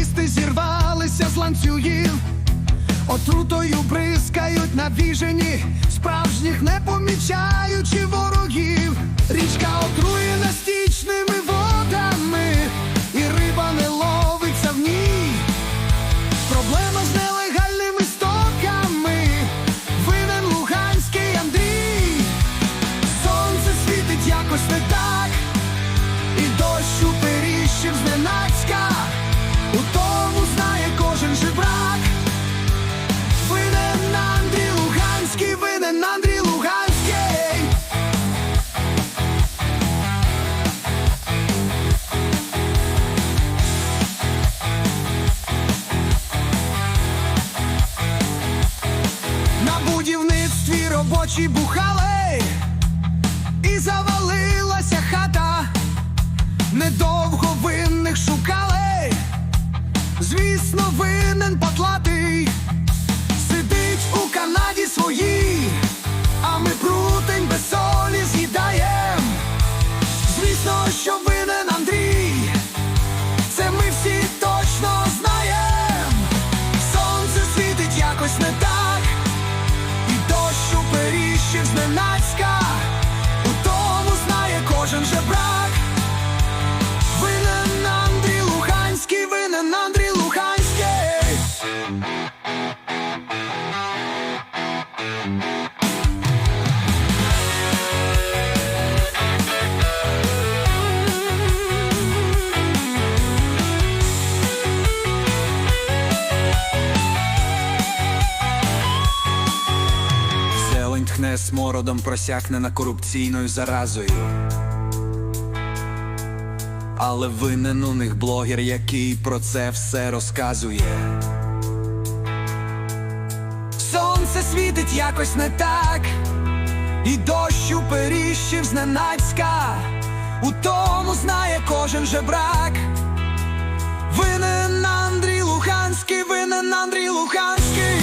Журналісти зірвалися з ланцюгів, отрутою бризкають навіжені, справжніх не помічаючи ворогів. Річка отруєна стічними водами, і риба не ловиться в ній. Проблема з нелегальними стоками, винен Луганський Андрій. Сонце світить якось не так, Луганський, Андрій Луганський. На будівництві робочі бухали, і завалилася хата, недовго винних шукали, звісно, винен зненацька, у тому знає кожен жебрак. Винен Андрій Луганський, винен Андрій Луганський. Тхне смородом, просякнена корупційною заразою. Але винен у них блогер, який про це все розказує. Сонце світить якось не так, і дощ у періщив зненацька, у тому знає кожен жебрак. Винен Андрій Луганський, винен Андрій Луганський.